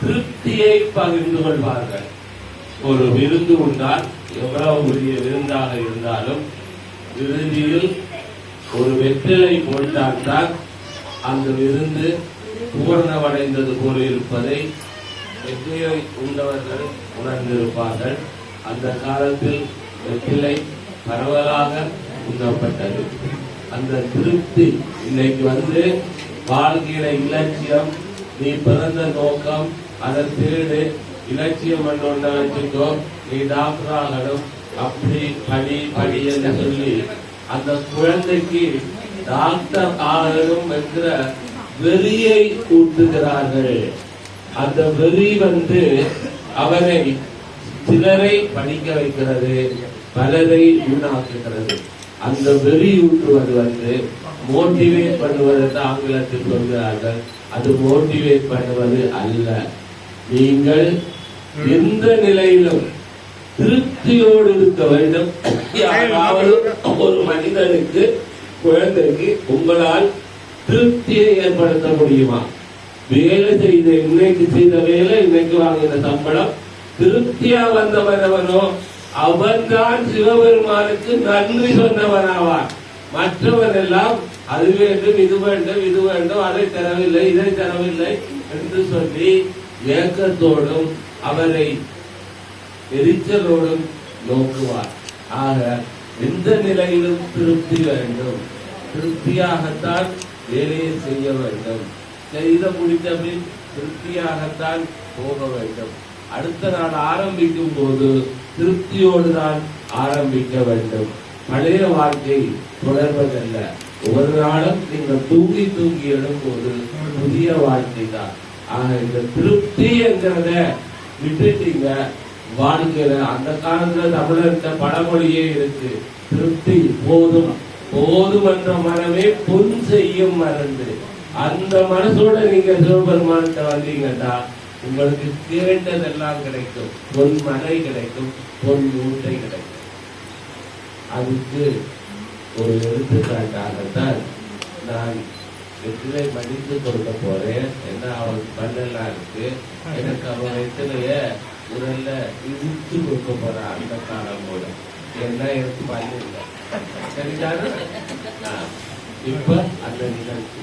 திருப்தியை பகிர்ந்து கொள்வார்கள். ஒரு விருந்து உண்டால் எவ்வளவு பெரிய விருந்தாக இருந்தாலும் விருந்தியில் ஒரு வெற்றிலை போட்டால்தான் அந்த விருந்து பூரணமடைந்தது போல இருப்பதை வெற்றிலை உண்டவர்கள் உணர்ந்திருப்பார்கள். அந்த காலத்தில் வெற்றிலை பரவலாக உண்ணப்பட்டது. அந்த திருப்தி இன்னைக்கு வந்து வாழ்க்கையில இலட்சியம் நீ பிறந்த நோக்கம் அதை தேடு இலட்சியம் ஒன்று வச்சுக்கோ நீ டாக்டர் ஆகணும் அப்படி படி படி என்று சொல்லி அந்த குழந்தைக்கு டாக்டர் ஆகணும் என்கிற வெறியை ஊட்டுகிறார்கள் அந்த வெறி வந்து அவனை சிலரை படிக்க வைக்கிறது பலரை வீணாக்குகிறது. அந்த வெறி வந்து மோட்டிவேட் பண்ணுவது என்று ஆங்கிலத்தில் சொல்கிறார்கள். அது மோட்டிவேட் பண்ணுவது அல்ல. நீங்கள் எந்த நிலையிலும் திருப்தியோடு இருக்க வேண்டும். யாராவது ஒரு மனிதனுக்கு குழந்தைக்கு உங்களால் திருப்தியை ஏற்படுத்த முடியுமா? வேலை செய்த இன்னைக்கு செய்த வேலை இன்னைக்கு வாங்கின சம்பளம் திருப்தியா வந்தவனவனோ அவன்தான் சிவபெருமானுக்கு நன்றி சொன்னவனாவான். மற்றவன் எல்லாம் அது வேண்டும் இது வேண்டும் இது வேண்டும் அதை தரவில்லை இதை தரவில்லை என்று சொல்லி ஏக்கத்தோடும் அவரை எரிச்சலோடும் நோக்குவார். ஆக எந்த நிலையிலும் திருப்தி வேண்டும். திருப்தியாகத்தான் வேலையை செய்ய வேண்டும். செய்த முடித்தபின் திருப்தியாகத்தான் போக வேண்டும். அடுத்த நாள் ஆரம்பிக்கும் போது திருப்தியோடு தான் ஆரம்பிக்க வேண்டும். பழைய வாழ்க்கை தொடர்வதல்ல. ஒரு நாளும் நீங்கள் தூங்கி தூங்கி எழும்போது புதிய வாழ்க்கை தான். ஆக இந்த திருப்தி என்கிறத விட்டுட்டீங்க. வாழ்க்கையில அந்த காலத்துல தமிழர்கிட்ட பழமொழியே இருக்கு. திருப்தி போதும். போதும் என்ற மனமே பொன் செய்யும் மறந்து அந்த மனசோட நீங்க சிவபெருமான்கிட்ட வந்தீங்கன்னா உங்களுக்கு கேட்டதெல்லாம் கிடைக்கும். பொன் மலை கிடைக்கும் பொன் மூட்டை கிடைக்கும். அதுக்கு ஒரு எடுத்துக்காட்டாகத்தான் நான் வெற்றிலை மடித்து கொடுக்க போறேன். என்ன அவனுக்கு பண்ணலாம் இருக்கு? எனக்கு அவன் வெற்றிலைய உடல்ல இழுத்து கொடுக்க போறான் அந்த காலம் கூட என்ன எனக்கு பண்ண இல்லை. இப்ப அந்த நிகழ்ச்சி.